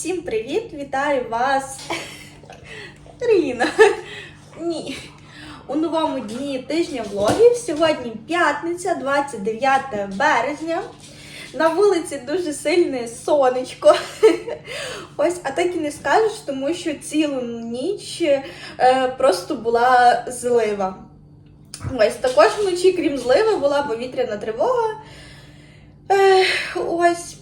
Усім привіт! Вітаю вас! Ріна! Ні. У новому дні тижня влогів. Сьогодні п'ятниця, 29 березня. На вулиці дуже сильне сонечко. Ось, а так і не скажеш, тому що цілу ніч е, просто була злива. Ось також вночі, крім зливи, була повітряна тривога. Ось.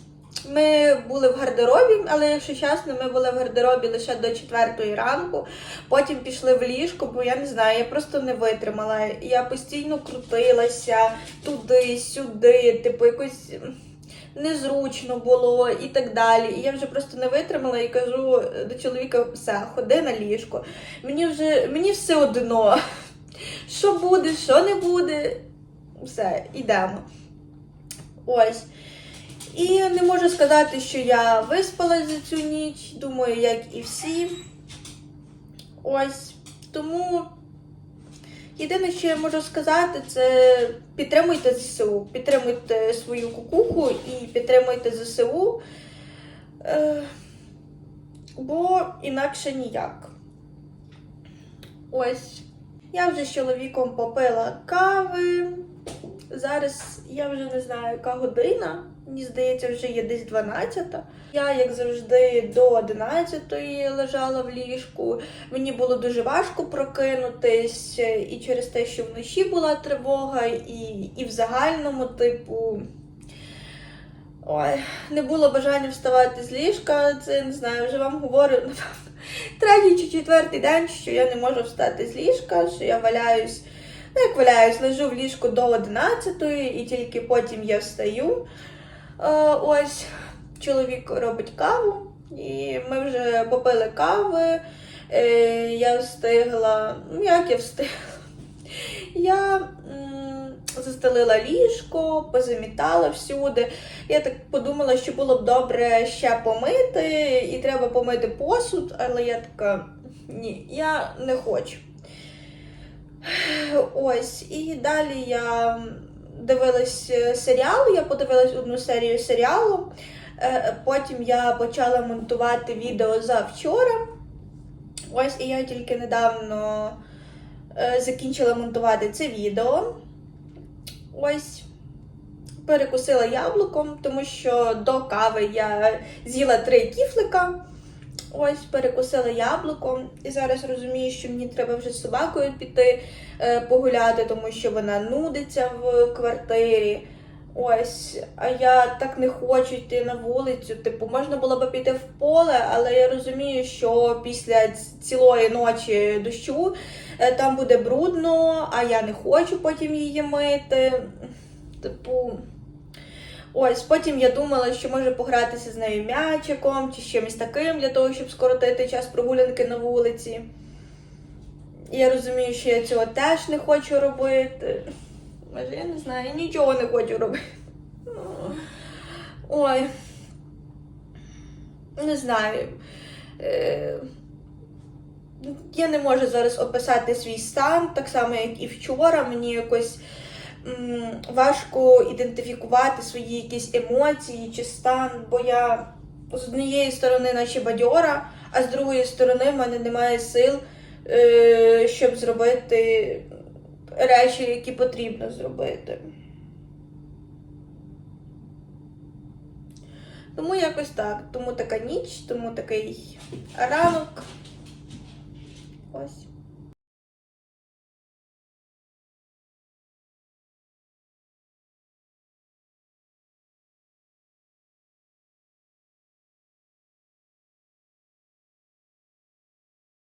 Ми були в гардеробі, але якщо чесно, ми були в гардеробі лише до 4 ранку. Потім пішли в ліжко, бо я не знаю, я просто не витримала. Я постійно крутилася туди, сюди, типу, якось незручно було і так далі. І я вже просто не витримала і кажу до чоловіка: все, ходи на ліжко. Мені вже мені все одно. Що буде, що не буде, все, йдемо. Ось. І не можу сказати, що я виспалась за цю ніч, думаю, як і всі. Ось. Тому єдине, що я можу сказати, це підтримуйте ЗСУ. Підтримуйте свою кукуху і підтримуйте ЗСУ. Е, бо інакше ніяк. Ось. Я вже з чоловіком попила кави. Зараз я вже не знаю, яка година. Мені здається, вже є десь 12. Я, як завжди, до 11 лежала в ліжку. Мені було дуже важко прокинутись, і через те, що вночі була тривога, і, і в загальному, типу. Ой, не було бажання вставати з ліжка. Це не знаю, вже вам говорю, третій чи четвертий день, що я не можу встати з ліжка, що я валяюсь. Ну, як валяюсь, лежу в ліжку до 11 і тільки потім я встаю. Е, ось чоловік робить каву, і ми вже попили кави. Е, я встигла. Ну, як я встигла? Я застелила ліжко, позамітала всюди. Я так подумала, що було б добре ще помити, і треба помити посуд, але я така ні, я не хочу. Ось, і далі я дивилась е, серіал, я подивилась одну серію серіалу. Е, Потім я почала монтувати відео за вчора. Ось, і я тільки недавно е, закінчила монтувати це відео. Ось. Перекусила яблуком, тому що до кави я з'їла три кіфлика. Ось перекусила яблуком, і зараз розумію, що мені треба вже з собакою піти е, погуляти, тому що вона нудиться в квартирі. Ось, а я так не хочу йти на вулицю. Типу, можна було би піти в поле, але я розумію, що після цілої ночі дощу е, там буде брудно, а я не хочу потім її мити. Типу. Ось, потім я думала, що може погратися з нею м'ячиком чи чимось таким для того, щоб скоротити час прогулянки на вулиці. Я розумію, що я цього теж не хочу робити. Може, я не знаю, я нічого не хочу робити. Ой. Не знаю. Е, Я не можу зараз описати свій стан, так само, як і вчора. Мені якось важко ідентифікувати свої якісь емоції чи стан, бо я з однієї сторони наче бадьора, а з другої сторони в мене немає сил, е, щоб зробити речі, які потрібно зробити. Тому якось так. Тому така ніч, тому такий ранок. Ось.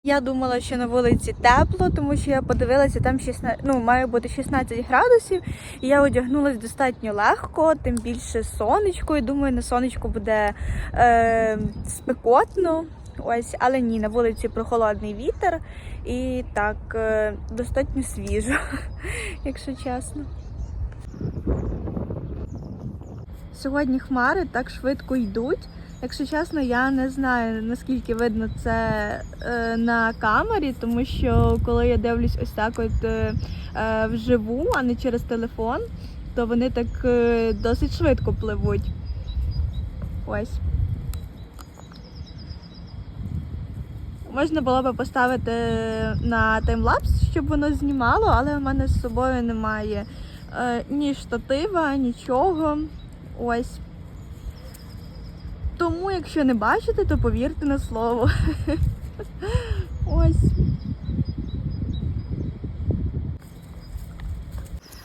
Я думала, що на вулиці тепло, тому що я подивилася, там 16, ну, має бути 16 градусів, і я одягнулася достатньо легко, тим більше сонечко. І думаю, на сонечку буде е, спекотно. Ось, але ні, на вулиці прохолодний вітер і так е, достатньо свіжо, якщо чесно. Сьогодні хмари так швидко йдуть. Якщо чесно, я не знаю наскільки видно це е, на камері, тому що коли я дивлюсь ось так от е, е, вживу, а не через телефон, то вони так е, досить швидко пливуть. Ось. Можна було би поставити на таймлапс, щоб воно знімало, але в мене з собою немає е, ні штатива, нічого. Ось. Тому, якщо не бачите, то повірте на слово. Ось.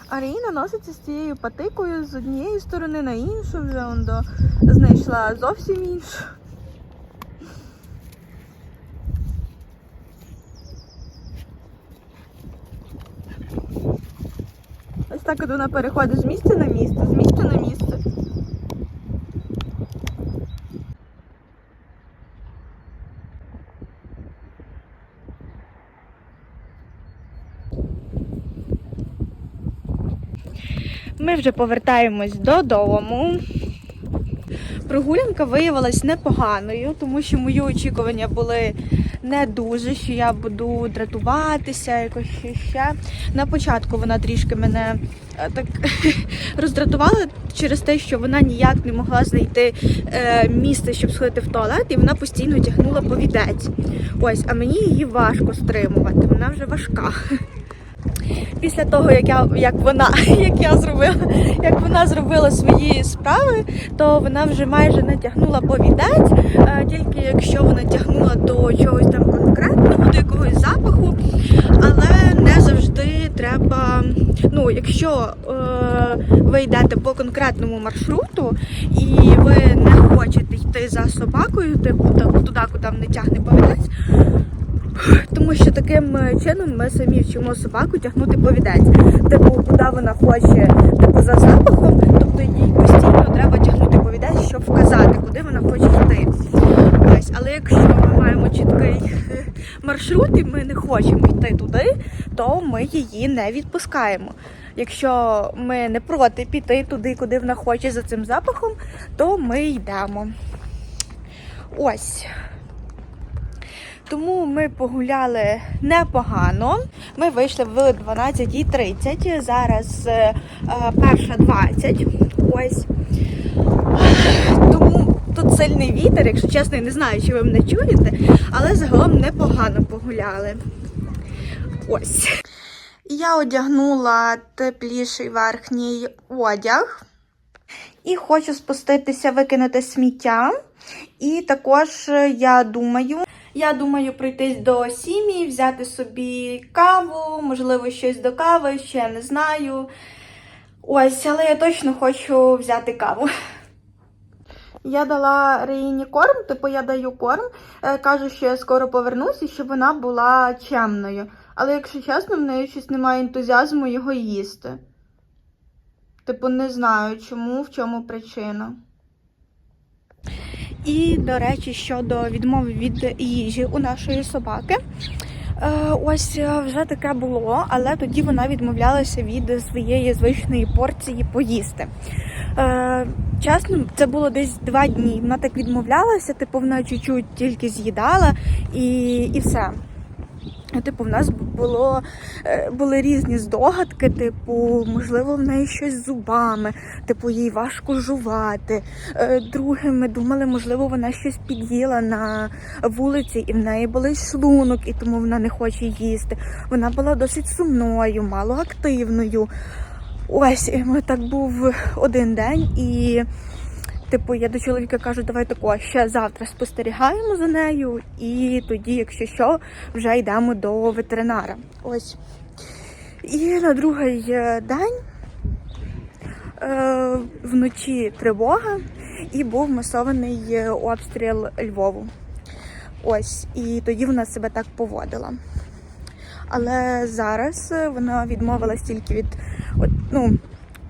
Аріна носиться з цією патикою з однієї сторони на іншу, вже он до знайшла зовсім іншу. Ось так от вона переходить з місця на місце, з місця на місце. Ми вже повертаємось додому. Прогулянка виявилась непоганою, тому що мої очікування були не дуже, що я буду дратуватися, якось ще. На початку вона трішки мене е, так роздратувала через те, що вона ніяк не могла знайти е, місце, щоб сходити в туалет, і вона постійно тягнула повідець. Ось, а мені її важко стримувати, вона вже важка. Після того, як я як вона, як я зробила, як вона зробила свої справи, то вона вже майже натягнула повідець, е, тільки якщо вона тягнула до чогось там конкретного, до якогось запаху, але не завжди треба. Ну, якщо е, ви йдете по конкретному маршруту і ви не хочете йти за собакою, типу туди, куди не тягне повідець. Тому що таким е, чином ми самі вчимо собаку тягнути повідець. Типу, куди вона хоче, типу за запахом, тобто їй постійно треба тягнути повідець, щоб вказати, куди вона хоче йти. Ось, але якщо ми маємо чіткий маршрут і ми не хочемо йти туди, то ми її не відпускаємо. Якщо ми не проти піти туди, куди вона хоче за цим запахом, то ми йдемо. Ось. Тому ми погуляли непогано. Ми вийшли в 12.30, зараз е, перша 20. Ось. Тому тут сильний вітер, якщо чесно, я не знаю, чи ви мене чуєте, але загалом непогано погуляли. Ось. Я одягнула тепліший верхній одяг. І хочу спуститися, викинути сміття. І також е, я думаю, я думаю пройтись до сім'ї, взяти собі каву, можливо, щось до кави, ще не знаю. Ось, але я точно хочу взяти каву. Я дала Реїні корм, типу я даю корм, е, кажу, що я скоро повернусь і щоб вона була чемною. Але якщо чесно, в неї щось немає ентузіазму його їсти. Типу, не знаю чому, в чому причина. І, до речі, щодо відмови від їжі у нашої собаки. Е, Ось е, вже таке було, але тоді вона відмовлялася від своєї звичної порції поїсти. Е, Чесно, це було десь два дні. Вона так відмовлялася, типу вона чуть-чуть тільки з'їдала і, і все. Типу, в нас було, е, були різні здогадки, типу, можливо, в неї щось з зубами, типу, їй важко жувати. Е, Друге, ми думали, можливо, вона щось під'їла на вулиці, і в неї болить шлунок, і тому вона не хоче їсти. Вона була досить сумною, малоактивною. Ось, так був один день і. Типу, я до чоловіка кажу, давай тако, ще завтра спостерігаємо за нею, і тоді, якщо що, вже йдемо до ветеринара. Ось. І на другий е, день е, вночі тривога і був масований е, обстріл Львову. Ось, і тоді вона себе так поводила. Але зараз е, вона відмовилась тільки від, от, ну,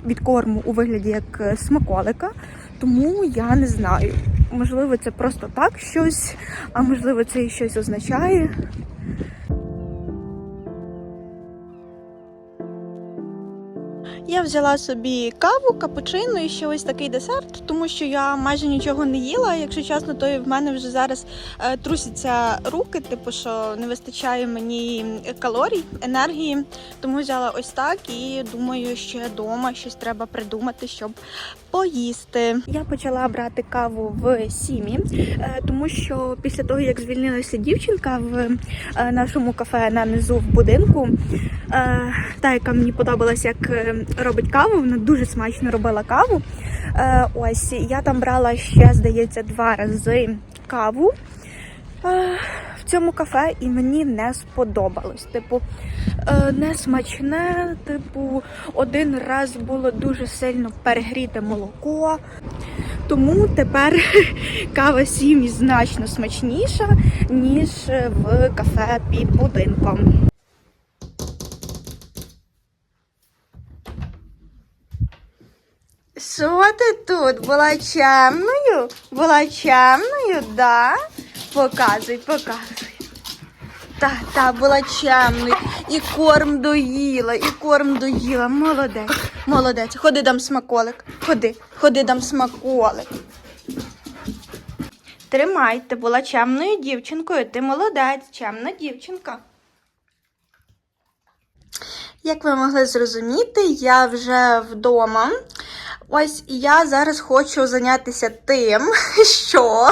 від корму у вигляді як смаколика. Тому я не знаю. Можливо, це просто так щось, а можливо, це і щось означає. Я взяла собі каву, капучино і ще ось такий десерт, тому що я майже нічого не їла. Якщо чесно, то і в мене вже зараз е, трусяться руки, типу, що не вистачає мені калорій, енергії. Тому взяла ось так і думаю, ще вдома щось треба придумати, щоб поїсти. Я почала брати каву в сімі, е, тому що після того, як звільнилася дівчинка в е, нашому кафе на низу в будинку, е, та, яка мені подобалась, як робить каву, вона дуже смачно робила каву. Ось я там брала ще, здається, два рази каву. Е, цьому кафе і мені не сподобалось. Типу, е, не смачне. Типу, один раз було дуже сильно перегріте молоко. Тому тепер кава сім'ї значно смачніша, ніж в кафе під будинком. Що ти тут? Була чемною? Була чемною, да? Показуй, показуй. Та, та, була чемною. І корм доїла, і корм доїла. Молодець, молодець. Ходи дам смаколик. Ходи, ходи дам смаколик. Тримай, ти була чемною дівчинкою, ти молодець, чемна дівчинка. Як ви могли зрозуміти, я вже вдома. Ось я зараз хочу зайнятися тим, що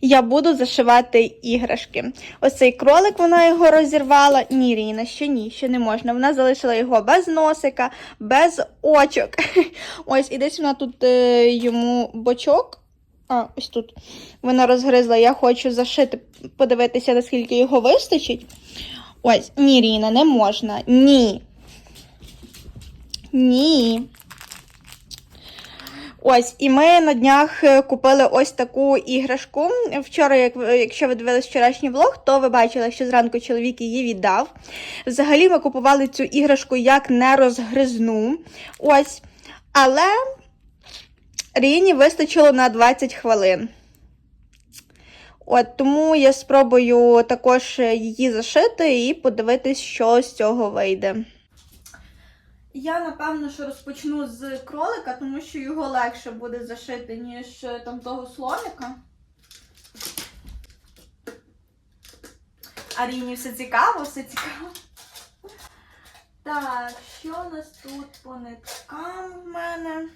я буду зашивати іграшки. Ось цей кролик, вона його розірвала. Ні, Ріна, ще ні, ще не можна. Вона залишила його без носика, без очок. Ось, і десь вона тут е, йому бочок. А, ось тут вона розгризла. Я хочу зашити, подивитися, наскільки його вистачить. Ось, ні, Ріна, не можна. Ні. Ні. Ось, і ми на днях е, купили ось таку іграшку. Вчора, як якщо ви дивились вчорашній влог, то ви бачили, що зранку чоловік її віддав. Взагалі, ми купували цю іграшку як не розгризну. Ось. Але Ріні вистачило на 20 хвилин. От тому я спробую також її зашити і подивитись, що з цього вийде. Я напевно, що розпочну з кролика, тому що його легше буде зашити, ніж е, там того слоника. Аріні все цікаво, все цікаво. Так, що у нас тут по ниткам в мене?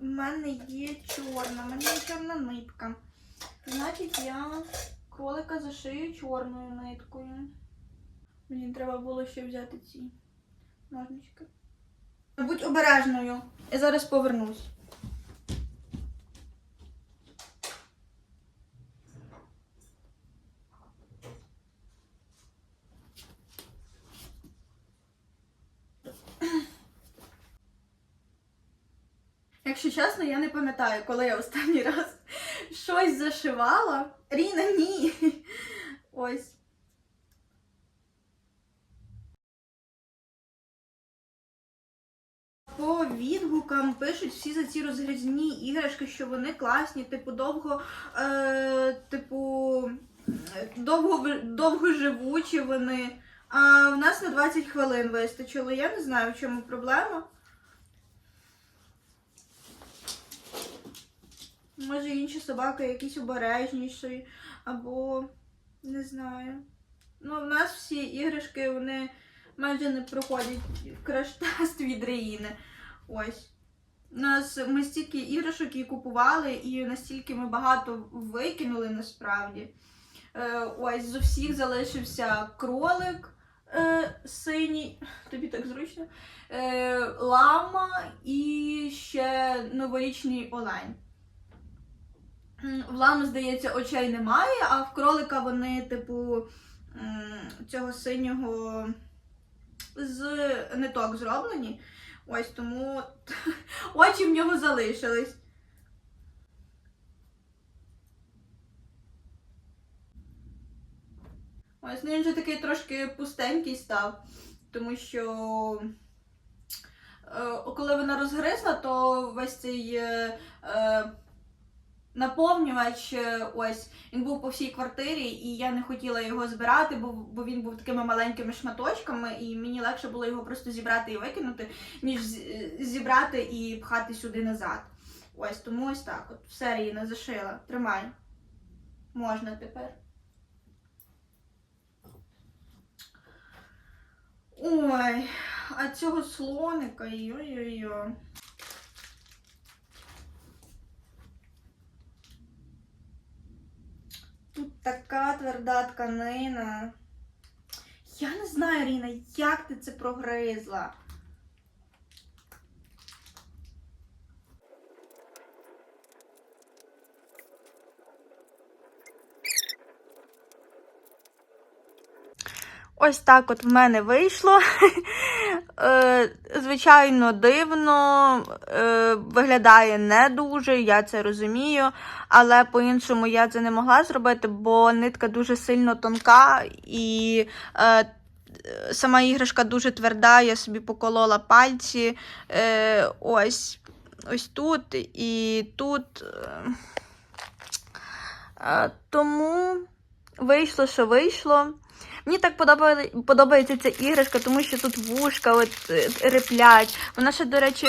У мене є чорна, в мене є чорна нитка. Значить, я кролика зашию чорною ниткою. Мені треба було ще взяти ці ножнички. Будь обережною. Я зараз повернусь. Якщо чесно, я не пам'ятаю, коли я останній раз щось зашивала. Ріна, ні. Ось. Відгукам пишуть всі за ці розгрізні іграшки, що вони класні, типу довго, е, типу, довго, довго живучі вони. А в нас на 20 хвилин вистачило. Я не знаю, в чому проблема. Може інші собаки якісь обережніші, або не знаю. Ну, в нас всі іграшки, вони майже не проходять краш-тест від Реїни. Ось. У нас ми стільки іграшок і купували, і настільки ми багато викинули насправді. Е, ось з усіх залишився кролик е, синій, тобі так зручно, е, лама і ще новорічний олень. В лами, здається, очей немає, а в кролика вони, типу, цього синього з ниток зроблені. Ось тому очі в нього залишились. Ось, ну він вже такий трошки пустенький став, тому що е, коли вона розгризла, то весь цей е, е, наповнювач. е, Ось він був по всій квартирі, і я не хотіла його збирати, бо, бо він був такими маленькими шматочками, і мені легше було його просто зібрати і викинути, ніж зібрати і пхати сюди назад. Ось тому ось так. От все Ріна зашила. Тримай. Можна тепер. Ой, а цього слоника, йой-йой-йой. Тут така тверда тканина. Я не знаю, Ріна, як ти це прогризла. Ось так от в мене вийшло. Е, Звичайно, дивно, е, виглядає не дуже, я це розумію, але по-іншому я це не могла зробити, бо нитка дуже сильно тонка і е, сама іграшка дуже тверда, я собі поколола пальці. Ось, ось тут і тут. Тому вийшло, що вийшло. Мені так подобає, подобається ця іграшка, тому що тут вушка от, е, реплять. Вона ще, до речі,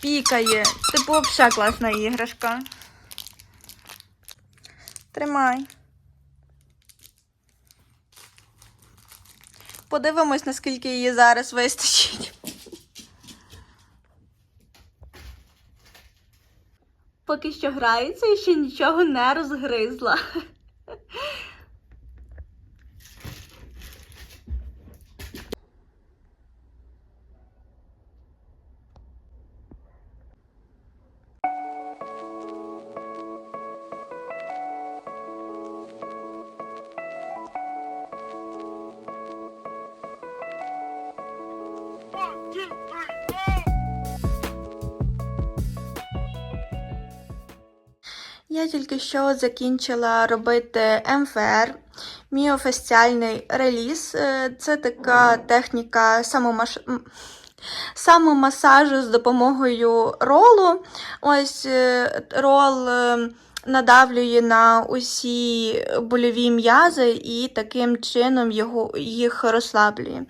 пікає. Типу, взагалі класна іграшка. Тримай. Подивимось, наскільки її зараз вистачить. Поки що грається і ще нічого не розгризла. Тільки що закінчила робити МФР, міофасціальний реліз. Е, Це така техніка самомаш... самомасажу з допомогою ролу. Ось е, рол е, надавлює на усі больові м'язи і таким чином його, їх розслаблює.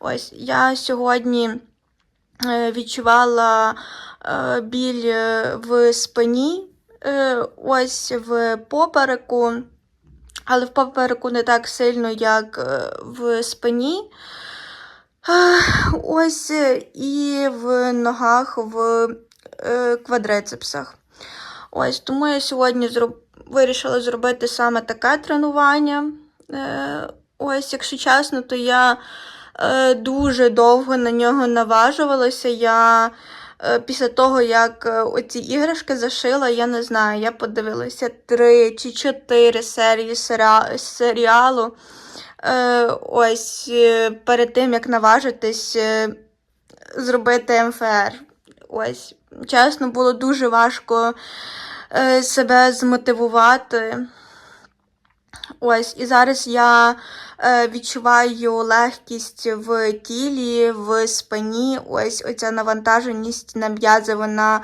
Ось я сьогодні відчувала біль в спині, ось в попереку, але в попереку не так сильно, як е, в спині. Е, Ось е, і в ногах в е, квадрицепсах. Ось тому я сьогодні зроб... вирішила зробити саме таке тренування. Е, Ось, якщо чесно, то я е, дуже довго на нього наважувалася. Я е, після того, як е, оці іграшки зашила, я не знаю, я подивилася три чи чотири серії серіа- серіалу. Е, ось е, перед тим, як наважитись е, зробити МФР. Ось, чесно, було дуже важко е, себе змотивувати. Ось, і зараз я е, відчуваю легкість в тілі, в спині. Ось оця навантаженість на м'язи, вона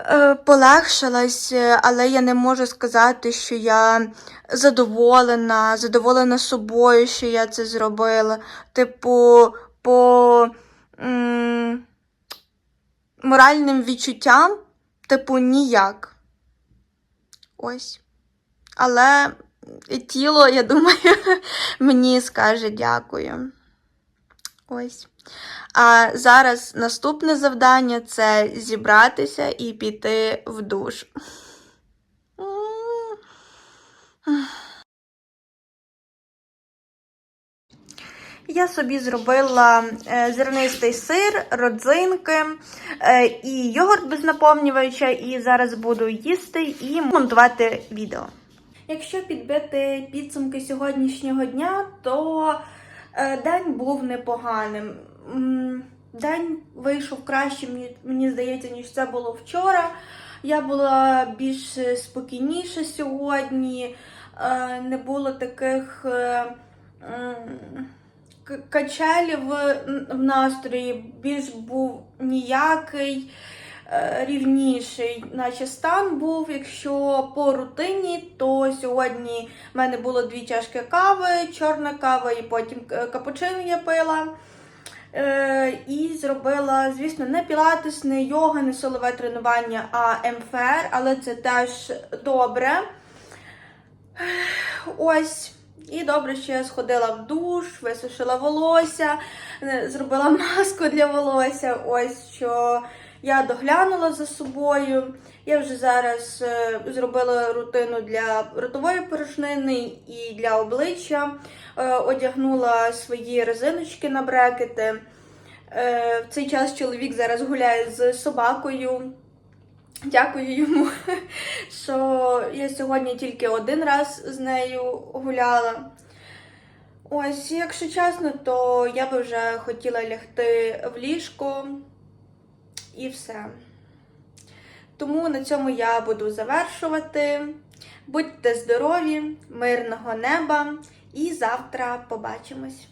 е, полегшилась, але я не можу сказати, що я задоволена, задоволена собою, що я це зробила. Типу, по м, моральним відчуттям, типу, ніяк. Ось. Але тіло, я думаю, мені скаже дякую. Ось. А зараз наступне завдання це зібратися і піти в душ. Я собі зробила е, зернистий сир, родзинки е, і йогурт без наповнювача, і зараз буду їсти і монтувати відео. Якщо підбити підсумки сьогоднішнього дня, то е, день був непоганим. День вийшов краще, мені, здається, ніж це було вчора. Я була більш спокійніша сьогодні, е, не було таких е, качелів в настрої, більш був ніякий. Е, рівніший, наче стан був. Якщо по рутині, то сьогодні в мене було дві чашки кави, чорна кава і потім е, капучино я пила. Е, і зробила, звісно, не пілатес, не йога, не силове тренування, а МФР, але це теж добре. Ось. І добре, що я сходила в душ, висушила волосся, зробила маску для волосся. Ось що я доглянула за собою. Я вже зараз е, зробила рутину для ротової порожнини і для обличчя. Е, одягнула свої резиночки на брекети. Е, в цей час чоловік зараз гуляє з собакою. Дякую йому, що я сьогодні тільки один раз з нею гуляла. Ось, якщо чесно, то я би вже хотіла лягти в ліжко і все. Тому на цьому я буду завершувати. Будьте здорові, мирного неба і завтра побачимось.